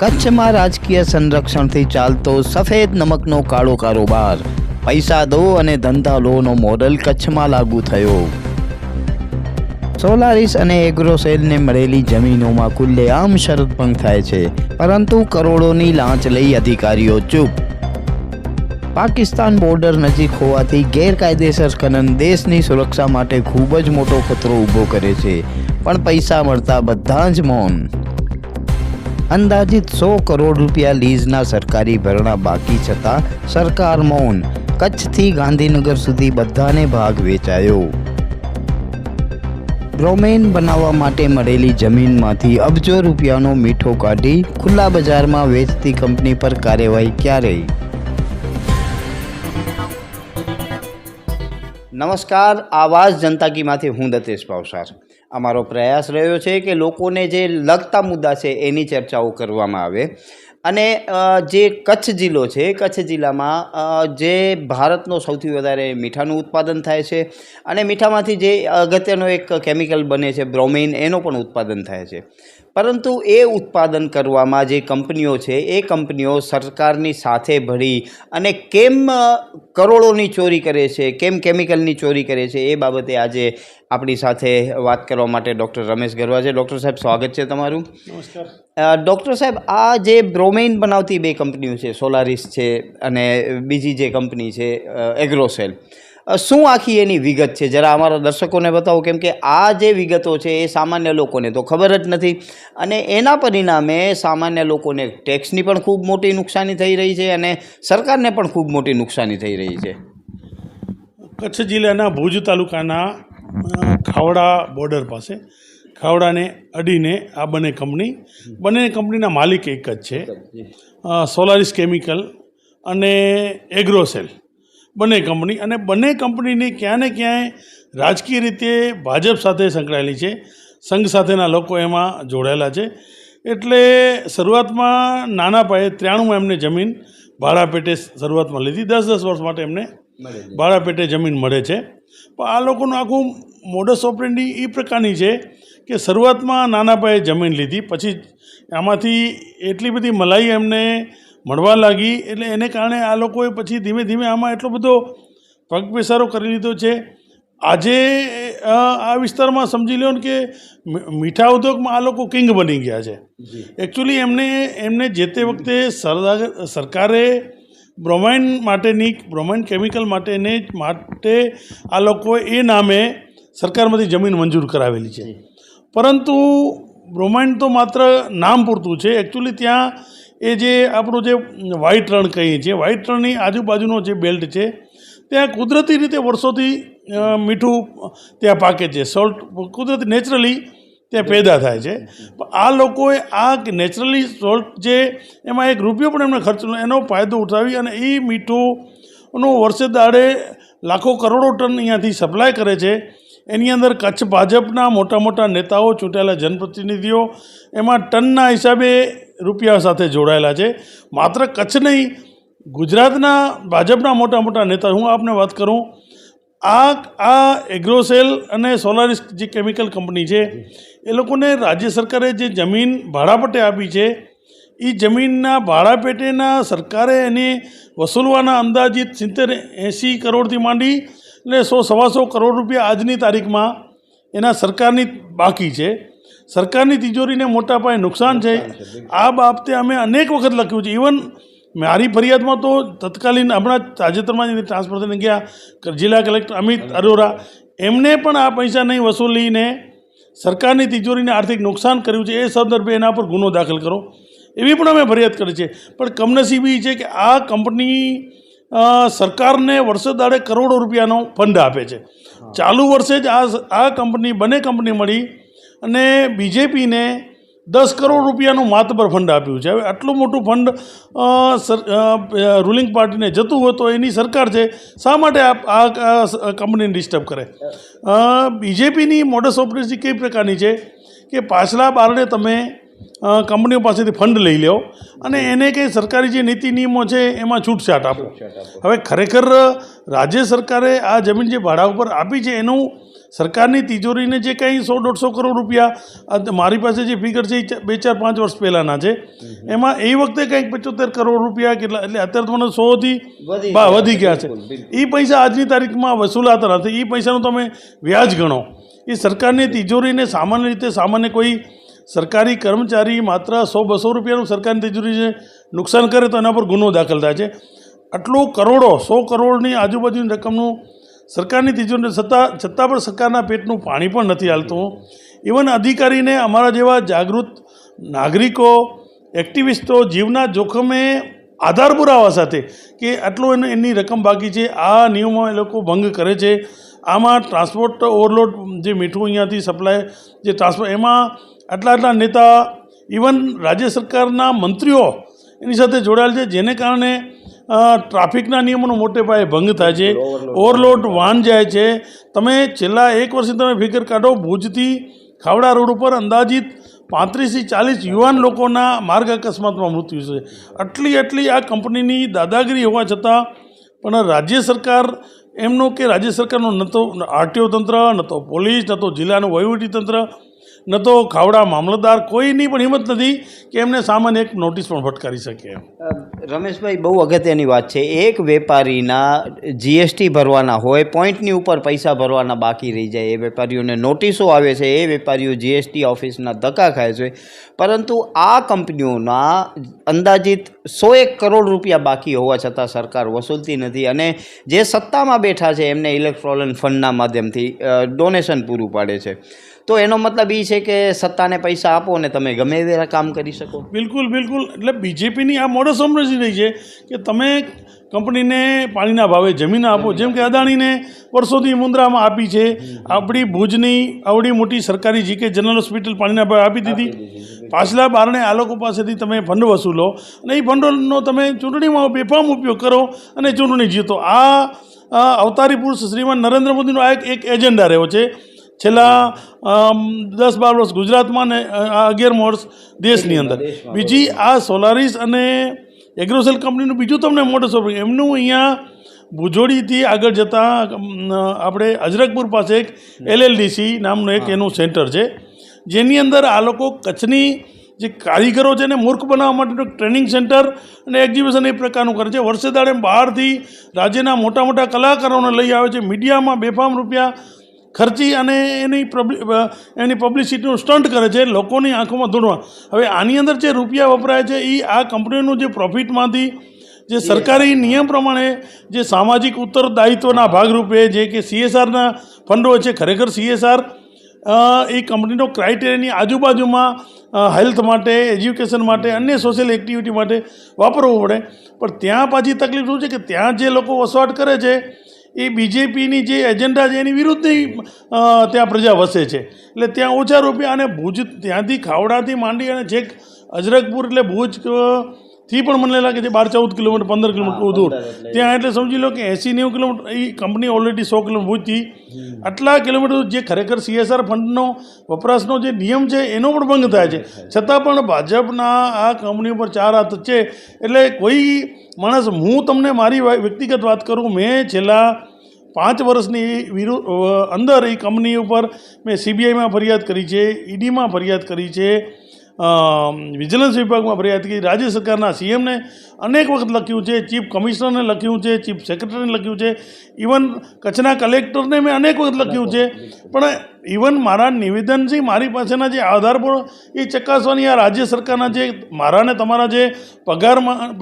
કચ્છમાં રાજકીય સંરક્ષણથી ચાલતો સફેદ નમકનો કાળો કારોબાર. પૈસા દો અને ધંધા લોનો મોડલ કચ્છમાં લાગુ થયો. સોલારિસ અને એગ્રોસેલને મળેલી જમીનોમાં ખુલ્લેઆમ શરત ભંગ થાય છે, પરંતુ કરોડોની લાંચ લઈ અધિકારીઓ ચૂપ. પાકિસ્તાન બોર્ડર નજીક હોવાથી ગેરકાયદેસર ખનન દેશની સુરક્ષા માટે ખૂબ જ મોટો ખતરો ઊભો કરે છે, પણ પૈસા મળતા બધા જ મૌન. અંદાજિત સો કરોડ રૂપિયા લીઝના સરકારી ભરણા બાકી છતાં સરકાર મૌન. કચ્છથી ગાંધીનગર સુધી બધાને ભાગ વેચાયો. રોમેન બનાવવા માટે મળેલી જમીનમાંથી અબજો રૂપિયાનો મીઠો કાઢી ખુલ્લા બજારમાં વેચતી કંપની પર કાર્યવાહી ક્યારે નમસ્કાર, આવાજ જનતા કીમાંથી હું દતેશ ભાવસાર અમારો પ્રયાસ રહ્યો છે કે લોકોને જે લગતા મુદ્દા છે એની ચર્ચાઓ કરવામાં આવે. અને જે કચ્છ જિલ્લો છે, કચ્છ જિલ્લામાં જે ભારતનો સૌથી વધારે મીઠાનું ઉત્પાદન થાય છે અને મીઠામાંથી જે અગત્યનો એક કેમિકલ બને છે બ્રોમિન એનો પણ ઉત્પાદન થાય છે. પરંતુ એ ઉત્પાદન કરવામાં જે કંપનીઓ છે એ કંપનીઓ સરકારની સાથે ભળી અને કેમ કરોડોની ચોરી કરે છે કેમ કેમિકલની ચોરી કરે છે એ બાબતે આજે આપણી સાથે વાત કરવા માટે ડૉક્ટર રમેશ ગરવા છે. ડૉક્ટર સાહેબ સ્વાગત છે તમારું. નમસ્કાર. ડૉક્ટર સાહેબ આ જે બ્રોમેઇન બનાવતી બે કંપનીઓ છે સોલારિસ છે અને બીજી જે કંપની છે એગ્રોસેલ. શું આખી એની વિગત છે? જરા અમારા દર્શકોને બતાવો કેમ કે આ જે વિગતો છે એ સામાન્ય લોકોને તો ખબર જ નથી. અને એના પરિણામે સામાન્ય લોકોને ટેક્સની પણ ખૂબ મોટી નુકસાની થઈ રહી છે અને સરકારને પણ ખૂબ મોટી નુકસાની થઈ રહી છે. કચ્છ જિલ્લાના ભુજ તાલુકાના ખાવડા બોર્ડર પાસે. ખાવડાને અડીને આ બંને કંપની બંને કંપનીના માલિક એક જ છે. સોલારિસ કેમિકલ અને એગ્રોસેલ. બંને કંપની અને બંને કંપનીની ક્યાં ને ક્યાંય રાજકીય રીતે ભાજપ સાથે સંકળાયેલી છે. સંઘ સાથેના લોકો એમાં જોડાયેલા છે. એટલે શરૂઆતમાં નાના પાયે ત્રાણુંમાં એમને જમીન ભાડા પેટે શરૂઆતમાં લીધી. દસ દસ વર્ષ માટે એમને ભાડા પેટે જમીન મળે છે. પણ આ લોકોનું આખું મોડસ ઓપરેન્ડી એ પ્રકારની છે કે શરૂઆતમાં નાના પાયે જમીન લીધી. પછી આમાંથી એટલી બધી મલાઈ એમને મળવા લાગી એટલે એને કારણે આ લોકોએ પછી ધીમે ધીમે આમાં એટલો બધો પગપેસારો કરી લીધો છે. આજે આ વિસ્તારમાં સમજી લો ને કે મીઠા ઉદ્યોગમાં આ લોકો કિંગ બની ગયા છે. એકચ્યુઅલી એમને એમને જે તે વખતે સરદાર- સરકારે બ્રોમાઇન માટેની બ્રોમાઇન કેમિકલ માટેને માટે આ લોકોએ એ નામે સરકારમાંથી જમીન મંજૂર કરાવેલી છે. પરંતુ બ્રોમાઇન તો માત્ર નામ પૂરતું છે. એકચ્યુઅલી ત્યાં એ જે આપણું જે વ્હાઇટ રણ કહીએ છીએ વ્હાઇટ રણની આજુબાજુનો જે બેલ્ટ છે, ત્યાં કુદરતી રીતે વર્ષોથી મીઠું ત્યાં પાકે છે. સોલ્ટ કુદરતી નેચરલી ત્યાં પેદા થાય છે. આ લોકોએ આ નેચરલી સોલ્ટ જે, એમાં એક રૂપિયો પણ એમને ખર્ચ એનો ફાયદો ઉઠાવી અને એ મીઠુંનો વર્ષે દાડે લાખો કરોડો ટન અહીંયાથી સપ્લાય કરે છે. એની અંદર કચ્છ ભાજપના મોટા મોટા નેતાઓ, ચૂંટાયેલા જનપ્રતિનિધિઓ, એમાં ટનના હિસાબે રૂપિયા સાથે જોડાયેલા છે. માત્ર કચ્છ નહીં, ગુજરાતના ભાજપના મોટા મોટા નેતા, હું આપને વાત કરું, આ આ એગ્રોસેલ અને સોલારિસ જે કેમિકલ કંપની છે, એ લોકોને રાજ્ય સરકારે જે જમીન ભાડાપટે આપી છે, એ જમીનના ભાડા પેટેના સરકારે એને વસૂલવાના અંદાજિત સિત્તેર એંસી કરોડથી માંડી એટલે સો સવાસો કરોડ રૂપિયા આજની તારીખમાં એના સરકારની બાકી છે. સરકારની તિજોરીને મોટા પાયે નુકસાન છે. આ બાબતે અમે અનેક વખત લખ્યું છે. ઇવન મારી ફરિયાદમાં તો તત્કાલીન હમણાં તાજેતરમાં જ ટ્રાન્સફર થઈને ગયા જિલ્લા કલેક્ટર અમિત અરોરા. એમને પણ આ પૈસા નહીં વસૂલીને સરકારની તિજોરીને આર્થિક નુકસાન કર્યું છે. એ સંદર્ભે એના પર ગુનો દાખલ કરો. એવી પણ અમે ફરિયાદ કરી છે. પણ કમનસીબી છે કે આ કંપની સરકારને વર્ષે દાડે કરોડો રૂપિયાનો ફંડ આપે છે. ચાલુ વર્ષે જ આ આ કંપની બંને કંપની મળી અને બીજેપીને દસ કરોડ રૂપિયાનું માતબર ફંડ આપ્યું છે. હવે આટલું મોટું ફંડ રૂલિંગ પાર્ટીને જતું હોય તો એની સરકાર છે. શા માટે આ કંપનીને ડિસ્ટર્બ કરે? બીજેપીની મોડસ ઓપરેસી કઈ પ્રકારની છે? કે પાછલા બારણે તમે કંપનીઓ પાસેથી ફંડ લઈ લો અને એને કંઈ સરકારી જે નીતિ નિયમો છે એમાં છૂટછાટ આપો. હવે ખરેખર રાજ્ય સરકારે આ જમીન જે ભાડા ઉપર આપી છે એનું સરકારની તિજોરીને જે કંઈ સો દોઢસો કરોડ રૂપિયા મારી પાસે જે ફિગર છે એ બે ચાર પાંચ વર્ષ પહેલાંના છે. એમાં એ વખતે કંઈક પંચોતેર કરોડ રૂપિયા કેટલા એટલે અત્યારે તો સોથી. વધી ગયા છે. એ પૈસા આજની તારીખમાં વસૂલાતા નથી. એ પૈસાનું તમે વ્યાજ ગણો. એ સરકારની તિજોરીને સામાન્ય રીતે સામાન્ય કોઈ સરકારી કર્મચારી માત્ર સો બસો રૂપિયાનું સરકારની તિજોરીને નુકસાન કરે તો એના પર ગુનો દાખલ થાય છે. આટલું કરોડો, સો કરોડની આજુબાજુની રકમનું સરકારની તિજોરી છતાં છતાં પણ સરકારના પેટનું પાણી પણ નથી હાલતું. ઇવન અધિકારીને અમારા જેવા જાગૃત નાગરિકો, એક્ટિવિસ્ટો જીવના જોખમે આધાર પુરાવા સાથે કે આટલું એની રકમ બાકી છે, આ નિયમો એ લોકો ભંગ કરે છે. આમાં ટ્રાન્સપોર્ટ ઓવરલોડ જે મીઠું અહીંયાથી સપ્લાય જે ટ્રાન્સપોર્ટ એમાં આટલા આટલા નેતા ઇવન રાજ્ય સરકારના મંત્રીઓ એની સાથે જોડાયેલ છે જેને કારણે ટ્રાફિકના નિયમોનો મોટે પાયે ભંગ થાય છે. ઓવરલોડ વાહન જાય છે. તમે છેલ્લા એક વર્ષથી તમે ફિગર કાઢો ભુજથી ખાવડા રોડ ઉપર અંદાજિત પાંત્રીસથી ચાલીસ યુવાન લોકોના માર્ગ અકસ્માતમાં મૃત્યુ છે. આટલી આટલી આ કંપનીની દાદાગીરી હોવા છતાં પણ રાજ્ય સરકાર એમનો કે રાજ્ય સરકારનો ન તો આરટીઓ તંત્ર, ન તો પોલીસ, ન તો જિલ્લાનું વહીવટી તંત્ર ન તો ખાવડા મામલતદાર કોઈની પણ હિંમત નથી કે એમને સામાન્ય એક નોટિસ પણ ફટકારી શકે રમેશભાઈ, બહુ અગત્યની વાત છે. એક વેપારીના જીએસટી ભરવાના હોય, પોઈન્ટની ઉપર પૈસા ભરવાના બાકી રહી જાય. એ વેપારીઓને નોટિસો આવે છે, એ વેપારીઓ જીએસટી ઓફિસના ધક્કા ખાય છે. પરંતુ આ કંપનીઓના અંદાજિત સો એક કરોડ રૂપિયા બાકી હોવા છતાં સરકાર વસૂલતી નથી અને જે સત્તામાં બેઠા છે, એમને ઇલેક્ટ્રોલન ફંડના માધ્યમથી ડોનેશન પૂરું પાડે છે. તો એનો મતલબ એ છે કે સત્તાને પૈસા આપો ને તમે ગમે તે કામ કરી શકો. બિલકુલ બિલકુલ. એટલે બીજેપીની આ મોડો સમજી રહી છે કે તમે કંપનીને પાણીના ભાવે જમીન આપો. જેમ કે અદાણીને વર્ષોથી મુંદ્રામાં આપી છે. આપણી ભુજની આવડી મોટી સરકારી જીકે જનરલ હોસ્પિટલ પાણીના ભાવે આપી દીધી. પાછલા બારણે આ લોકો પાસેથી તમે ફંડ વસૂલો અને એ ફંડોનો તમે ચૂંટણીમાં બેફામ ઉપયોગ કરો અને ચૂંટણી જીતો. આ અવતારી પુરુષ શ્રીમાન નરેન્દ્ર મોદીનો આ એક એક એજન્ડા રહ્યો છે. છેલ્લા દસ બાર વર્ષ ગુજરાતમાં ને અગિયારમું વર્ષ દેશની અંદર. બીજી આ સોલારીસ અને એગ્રોસેલ કંપનીનું બીજું તમને મોટું સ્વરૂપ એમનું અહીંયા ભુજોડીથી આગળ જતાં આપણે અજરકપુર પાસે એક એલએલડીસી નામનું એક એનું સેન્ટર છે. જેની અંદર આ લોકો કચ્છની જે કારીગરો છે એને મૂર્ખ બનાવવા માટેનું ટ્રેનિંગ સેન્ટર અને એક્ઝિબિશન એ પ્રકારનું કરે છે. વર્ષે દાડે બહારથી રાજ્યના મોટા મોટા કલાકારોને લઈ આવે છે. મીડિયામાં બેફામ રૂપિયા ખર્ચી અને એની એની પબ્લિસિટીનું સ્ટન્ટ કરે છે લોકોની આંખોમાં ધૂળવા હવે આની અંદર જે રૂપિયા વપરાય છે એ આ કંપનીનું જે પ્રોફિટમાંથી જે સરકારી નિયમ પ્રમાણે જે સામાજિક ઉત્તરદાયિત્વના ભાગરૂપે જે કે સીએસઆરના ફંડો છે ખરેખર સીએસઆર એ કંપનીનો ક્રાઇટેરિયાની આજુબાજુમાં હેલ્થ માટે એજ્યુકેશન માટે અન્ય સોશિયલ એક્ટિવિટી માટે વાપરવું પડે. પણ ત્યાં પાછી તકલીફ શું છે કે ત્યાં જે લોકો વસવાટ કરે છે એ બીજેપીની જે એજન્ડા છે, એની વિરુદ્ધની ત્યાં પ્રજા વસે છે. એટલે ત્યાં ઓછા રૂપિયા અને ભુજ ત્યાંથી ખાવડાથી માંડી અને છેક અજરકપુર એટલે ભુજ થી પણ મને લાગે છે બાર ચૌદ કિલોમીટર પંદર કિલોમીટર દૂર. ત્યાં એટલે સમજી લો કે એંસી નેવું કિલોમીટર એ કંપની ઓલરેડી સો કિલોમીટર ભૂજથી આટલા કિલોમીટર જે ખરેખર સીએસઆર ફંડનો વપરાશનો જે નિયમ છે એનો પણ ભંગ થાય છે. છતાં પણ ભાજપના આ કંપની ઉપર ચાર હાથ છે. એટલે કોઈ માણસ હું તમને મારી વ્યક્તિગત વાત કરું મેં છેલ્લા પાંચ વર્ષની વિરુદ્ધ અંદર એ કંપની ઉપર મેં સીબીઆઈમાં ફરિયાદ કરી છે ઈડીમાં ફરિયાદ કરી છે. વિજિલન્સ વિભાગમાં ફરિયાદ કરી રાજ્ય સરકારના સીએમને અનેક વખત લખ્યું છે, ચીફ કમિશનરને લખ્યું છે, ચીફ સેક્રેટરીને લખ્યું છે. ઇવન કચ્છના કલેક્ટરને મેં અનેક વખત લખ્યું છે. પણ ઇવન મારા નિવેદનથી મારી પાસેના જે આધાર પણ એ ચકાસવાની આ રાજ્ય સરકારના જે મારા ને તમારા જે પગારમાં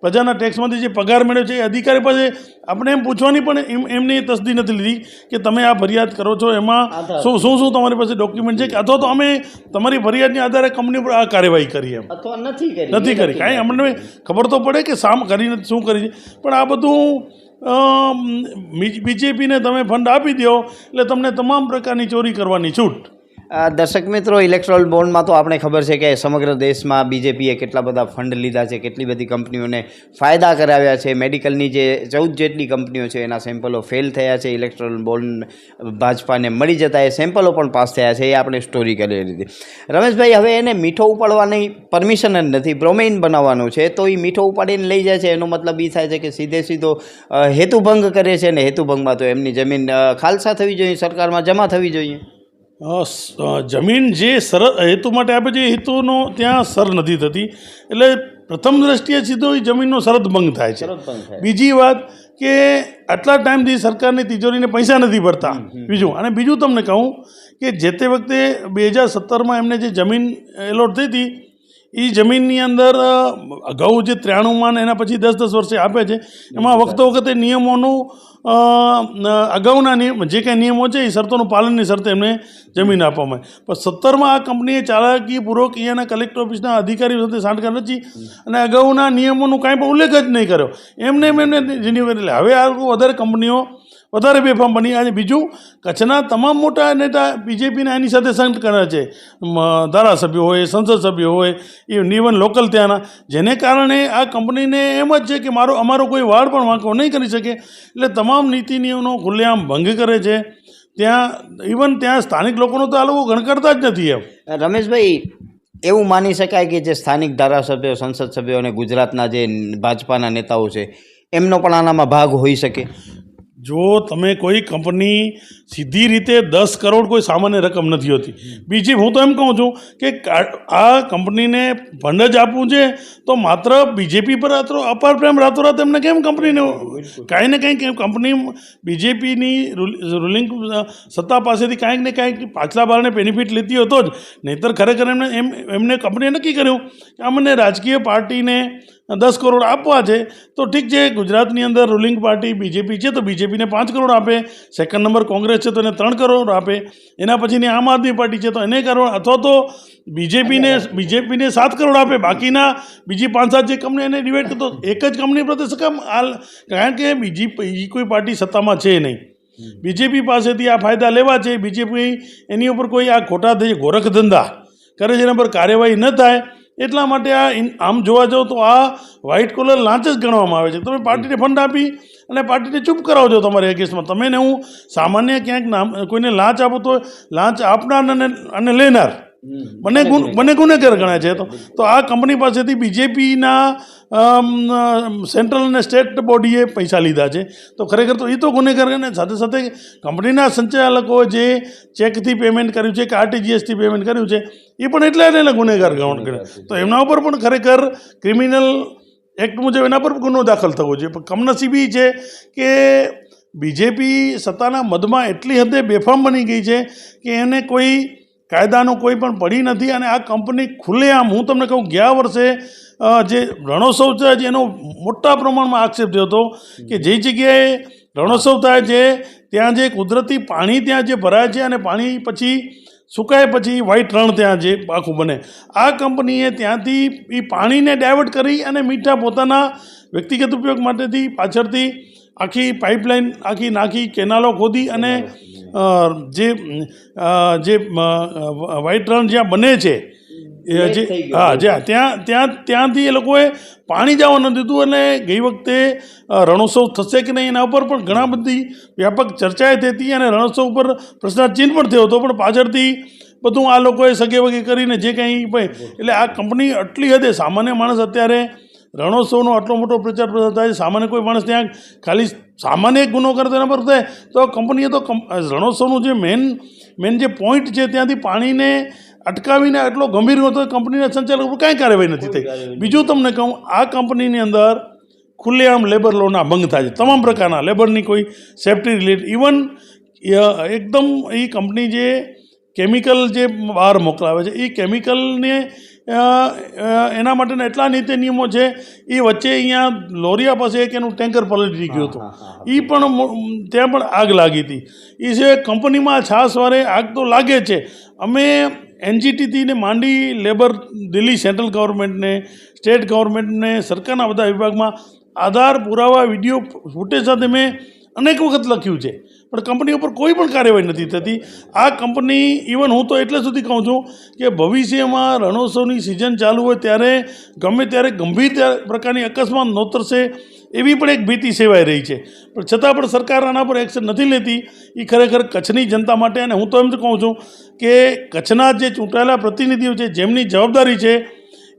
પ્રજાના ટેક્સમાંથી જે પગાર મેળવ્યો છે એ અધિકારી પાસે આપણે એમ પૂછવાની પણ એમ એમની તસદી નથી લીધી કે તમે આ ફરિયાદ કરો છો. એમાં શું શું શું તમારી પાસે ડોક્યુમેન્ટ છે કે અથવા તો અમે તમારી ફરિયાદની આધારે કંપની પર આ કાર્યવાહી કરી એમ. અથવા નથી કરી. નથી કરી. કાંઈ અમને ખબર તો પડે કે સામ કરીને શું કરી છે. પણ આ બધું બીજેપીને તમે ફંડ આપી દો એટલે તમને તમામ પ્રકારની ચોરી કરવાની છૂટ. દર્શક મિત્રો, ઇલેક્ટ્રોલ બોન્ડમાં તો આપણે ખબર છે કે સમગ્ર દેશમાં બીજેપીએ કેટલા બધા ફંડ લીધા છે, કેટલી બધી કંપનીઓને ફાયદા કરાવ્યા છે. મેડિકલની જે ચૌદ જેટલી કંપનીઓ છે, એના સેમ્પલો ફેલ થયા છે. ઇલેક્ટ્રોલ બોન્ડ ભાજપાને મળી જતા એ સેમ્પલો પણ પાસ થયા છે, એ આપણે સ્ટોરી કરી લીધી રમેશભાઈ, હવે એને મીઠો ઉપાડવાની પરમિશન જ નથી, બ્રોમેઇન બનાવવાનું છે, તો એ મીઠો ઉપાડીને લઈ જાય છે. એનો મતલબ એ થાય છે કે સીધે સીધો હેતુભંગ કરે છે અને હેતુભંગમાં તો એમની જમીન ખાલસા થવી જોઈએ, સરકારમાં જમા થવી જોઈએ. જમીન જે સર હેતુ માટે આપે છે એ હેતુનો ત્યાં સર નથી થતી. એટલે પ્રથમ દ્રષ્ટિએ સીધો એ જમીનનો શરત ભંગ થાય છે. બીજી વાત કે આટલા ટાઈમથી સરકારની તિજોરીને પૈસા નથી ભરતા. બીજું અને બીજું તમને કહું કે જે તે વખતે બે હજાર સત્તરમાં એમને જે જમીન એલોટ થઈ હતી એ જમીનની અંદર અગાઉ જે ત્રાણુંમાં એના પછી દસ દસ વર્ષે આપે છે એમાં વખતો વખતે નિયમોનું અગાઉના નિયમ, જે કાંઈ નિયમો છે એ શરતોનું પાલનની શરતે એમને જમીન આપવામાં આવી. પણ સત્તરમાં આ કંપનીએ ચાલાકીપૂર્વક અહીંયાના કલેક્ટર ઓફિસના અધિકારીઓ સાથે સાંઠગાંઠ રચી અને અગાઉના નિયમોનું કાંઈ પણ ઉલ્લેખ જ નહીં કર્યો. એમને એમ એમને રિન્યુ એટલે હવે આ વધારે કંપનીઓ વધારે બેફામ બની અને બીજું કચ્છના તમામ મોટા નેતા બીજેપીના એની સાથે સંકટ કરે છે. ધારાસભ્યો હોય, સંસદ સભ્યો હોય, એ ઇવન લોકલ ત્યાંના. જેને કારણે આ કંપનીને એમ જ છે કે મારો, અમારો કોઈ વાળ પણ વાંકો નહીં કરી શકે. એટલે તમામ નીતિ નિયમનો ખુલ્લેઆમ ભંગ કરે છે. ત્યાં ઇવન ત્યાં સ્થાનિક લોકોનો તો આ લોકો ગણકારતા જ નથી એમ. રમેશભાઈ, એવું માની શકાય કે જે સ્થાનિક ધારાસભ્યો, સંસદ સભ્યો અને ગુજરાતના જે ભાજપાના નેતાઓ છે, એમનો પણ આનામાં ભાગ હોઈ શકે? જો તમે કોઈ કંપની સીધી રીતે દસ કરોડ કોઈ સામાન્ય રકમ નથી હોતી. બીજી હું તો એમ કહું છું કે આ કંપનીને ફંડ જ આપવું છે તો માત્ર બીજેપી પર રાત્રો અપાર પ્રેમ રાતોરાત એમને કેમ કંપનીને કાંઈ ને કંઈક કંપની બીજેપીની રૂલિંગ સત્તા પાસેથી કાંઈક ને કાંઈક પાછલા બારણે બેનિફિટ લેતી હતો જ. નહીંતર ખરેખર એમને એમ એમને કંપનીએ નક્કી કર્યું કે અમને રાજકીય પાર્ટીને દસ કરોડ આપવા છે, તો ઠીક છે, ગુજરાતની અંદર રૂલિંગ પાર્ટી બીજેપી છે, તો બીજેપીને પાંચ કરોડ આપે સેકન્ડ નંબર કોંગ્રેસ છે, તો એને ત્રણ કરોડ આપે, એના પછીની આમ આદમી પાર્ટી છે, તો એને કરોડ, અથવા તો બીજેપીને બીજેપીને સાત કરોડ આપે, બાકીના બીજી પાંચ સાત જે કંપની એને ડિવાઈડ કરતો એક જ કંપની પ્રત્યે સકમ હાલ કારણ કે બીજી બીજી કોઈ પાર્ટી સત્તામાં છે નહીં. બીજેપી પાસેથી આ ફાયદા લેવા છે બીજેપી એની ઉપર કોઈ આ ખોટા થઈ ગોરખ ધંધા કરે છે એના પર કાર્યવાહી ન થાય એટલા માટે આ આમ જોવા જાઓ તો આ વ્હાઇટ કોલર લાંચ જ ગણવામાં આવે છે. તમે પાર્ટીને ફંડ આપી અને પાર્ટીને ચૂપ કરાવજો તમારે એ કેસમાં. તમે ને હું સામાન્ય ક્યાંક નામ કોઈને લાંચ આપો તો લાંચ આપનાર અને અને લેનાર. બંને ગુન બંને ગુનેગાર ગણાય છે. તો તો આ કંપની પાસેથી બીજેપીના સેન્ટ્રલ અને સ્ટેટ બોડીએ પૈસા લીધા છે. તો ખરેખર તો એ તો ગુનેગાર અને સાથે સાથે કંપનીના સંચાલકો જે ચેકથી પેમેન્ટ કર્યું છે કે આરટીજીએસથી પેમેન્ટ કર્યું છે એ પણ એટલા એટલે ગુનેગાર ગણ તો એમના ઉપર પણ ખરેખર ક્રિમિનલ એક્ટ મુજબ એના પર પણ ગુનો દાખલ થવો જોઈએ. પણ કમનસીબી છે કે બીજેપી સત્તાના મદમાં એટલી હદે બેફામ બની ગઈ છે કે એને કોઈ કાયદાનું કોઈ પણ પડી નથી અને આ કંપની ખુલ્લેઆમ હું તમને કહું, ગયા વર્ષે જે રણોત્સવ છે એનો મોટા પ્રમાણમાં આક્ષેપ થયો હતો કે જે જગ્યાએ રણોત્સવ થાય છે, ત્યાં જે કુદરતી પાણી ત્યાં જે ભરાય છે અને પાણી પછી સુકાય પછી વ્હાઈટ રણ ત્યાં જે આખું બને. આ કંપનીએ ત્યાંથી એ પાણીને ડાયવર્ટ કરી અને મીઠા પોતાના વ્યક્તિગત ઉપયોગ માટેથી પાછળથી આખી પાઇપલાઇન આખી નાખી કેનાલો ખોદી અને જે જે અ, રણ જ્યાં બને છે એ જે હા જ્યાં ત્યાં ત્યાં ત્યાંથી એ લોકોએ પાણી જવા ન દીધું અને ગઈ વખતે રણોત્સવ થશે કે નહીં એના ઉપર પણ ઘણા બધી વ્યાપક ચર્ચાએ થઈ હતી અને રણોત્સવ ઉપર પ્રશ્નાચિહ્ન પણ થયો હતો. પણ પાછળથી બધું આ લોકોએ સગે વગે કરીને જે કંઈ ભાઈ એટલે આ કંપની આટલી હદે સામાન્ય માણસ અત્યારે રણોત્સવનો આટલો મોટો પ્રચાર પ્રસાર થાય છે. સામાન્ય કોઈ માણસ ત્યાં ખાલી સામાન્ય એક ગુનો કરે એના પર થાય? તો કંપનીએ તો રણોત્સવનું જે મેન મેન જે પોઈન્ટ છે ત્યાંથી પાણીને અટકાવીને આટલો ગંભીર હતો કંપનીના સંચાલક ઉપર કાંઈ કાર્યવાહી નથી થઈ. બીજું તમને કહું આ કંપનીની અંદર ખુલ્લેઆમ લેબર લોના ભંગ થાય છે. તમામ પ્રકારના લેબરની કોઈ સેફ્ટી રિલેટેડ ઇવન એકદમ એ કંપની જે કેમિકલ જે બહાર મોકલાવે છે એ કેમિકલને એના માટેના એટલા નીતિ નિયમો છે એ વચ્ચે અહીંયા લોરિયા પાસે એક એનું ટેન્કર પલટી ગયું હતું. એ પણ ત્યાં પણ આગ લાગી હતી. એ છે કંપનીમાં છાસવારે આગ તો લાગે છે. અમે એનજીટીથી ને માંડી લેબર દિલ્હી સેન્ટ્રલ ગવર્મેન્ટને સ્ટેટ ગવર્મેન્ટને સરકારના બધા વિભાગમાં આધાર પુરાવા વીડિયો ફૂટેજ સાથે મેં અનેક વખત લખ્યું છે. પણ કંપની ઉપર કોઈ પણ કાર્યવાહી નથી થતી. આ કંપની ઇવન હું તો એટલે સુધી કહું છું કે ભવિષ્યમાં રણોત્સવની સિઝન ચાલુ હોય ત્યારે ગમે ત્યારે ગંભીર પ્રકારની અકસ્માત નોતરશે એવી પણ એક ભીતિ સેવાઈ રહી છે. પણ છતાં પણ સરકાર આના પર એક્શન નથી લેતી. એ ખરેખર કચ્છની જનતા માટે અને હું તો એમ જ કહું છું કે કચ્છના જે ચૂંટાયેલા પ્રતિનિધિઓ છે, જેમની જવાબદારી છે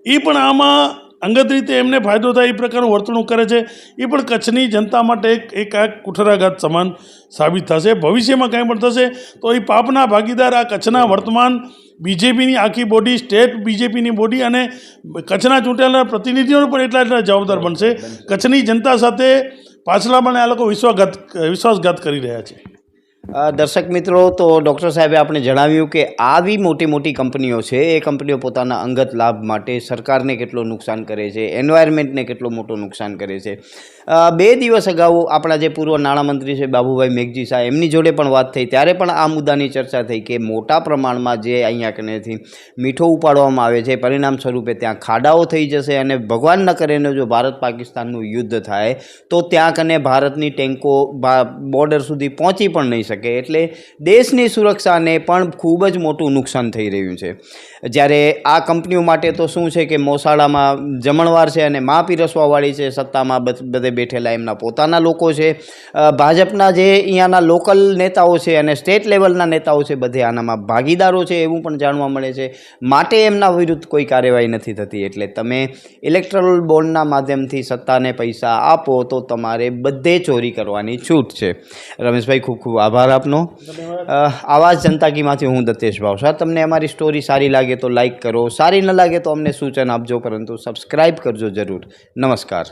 એ પણ આમાં અંગત રીતે એમને ફાયદો થાય એ પ્રકારનું વર્તણૂક કરે છે. એ પણ કચ્છની જનતા માટે એક એક આ કુઠરાઘાત સમાન સાબિત થશે. ભવિષ્યમાં કંઈ પણ થશે તો એ પાપના ભાગીદાર આ કચ્છના વર્તમાન બીજેપીની આખી બોડી સ્ટેટ બીજેપીની બોડી અને કચ્છના ચૂંટાયેલા પ્રતિનિધિઓ પણ એટલા એટલા જવાબદાર બનશે. કચ્છની જનતા સાથે પાછલા પણ આ લોકો વિશ્વાસઘાત વિશ્વાસઘાત કરી રહ્યા છે. દર્શક મિત્રો, તો ડૉક્ટર સાહેબે આપણે જણાવ્યું કે આવી મોટી મોટી કંપનીઓ છે, એ કંપનીઓ પોતાના અંગત લાભ માટે સરકારને કેટલું નુકસાન કરે છે, એન્વાયરમેન્ટને કેટલું મોટું નુકસાન કરે છે. બે દિવસ અગાઉ આપણા જે પૂર્વ નાણામંત્રી છે, બાબુભાઈ મેઘજી શાહ, એમની જોડે પણ વાત થઈ. ત્યારે પણ આ મુદ્દાની ચર્ચા થઈ કે મોટા પ્રમાણમાં જે અહીંયા કનેથી મીઠો ઉપાડવામાં આવે છે, પરિણામ સ્વરૂપે ત્યાં ખાડાઓ થઈ જશે અને ભગવાન ન કરેને જો ભારત પાકિસ્તાનનું યુદ્ધ થાય, તો ત્યાં કને ભારતની ટેન્કો બોર્ડર સુધી પહોંચી પણ નહીં શકે. એટલે દેશની સુરક્ષાને પણ ખૂબ જ મોટું નુકસાન થઈ રહ્યું છે. જ્યારે આ કંપનીઓ માટે તો શું છે કે મોસાળામાં જમણવાર છે અને મા પીરસવાવાળી છે, સત્તામાં બધે બેઠેલા એમના પોતાના લોકો છે. ભાજપના જે અહીંયાના લોકલ નેતાઓ છે અને સ્ટેટ લેવલના નેતાઓ છે, બધે આનામાં ભાગીદારો છે એવું પણ જાણવા મળે છે. માટે એમના વિરુદ્ધ કોઈ કાર્યવાહી નથી થતી. એટલે તમે ઇલેક્ટ્રલ બોન્ડના માધ્યમથી સત્તાને પૈસા આપો તો તમારે બધે ચોરી કરવાની છૂટ છે. રમેશભાઈ ખૂબ ખૂબ આભાર. આપનો. આવાજ આવા જ જનતા કીમાંથી હું દત્તેશ ભાવસાર તમને અમારી સ્ટોરી સારી લાગે તો લાઈક કરો, સારી ન લાગે તો અમને સૂચન આપજો, પરંતુ સબસ્ક્રાઈબ કરજો જરૂર. નમસ્કાર.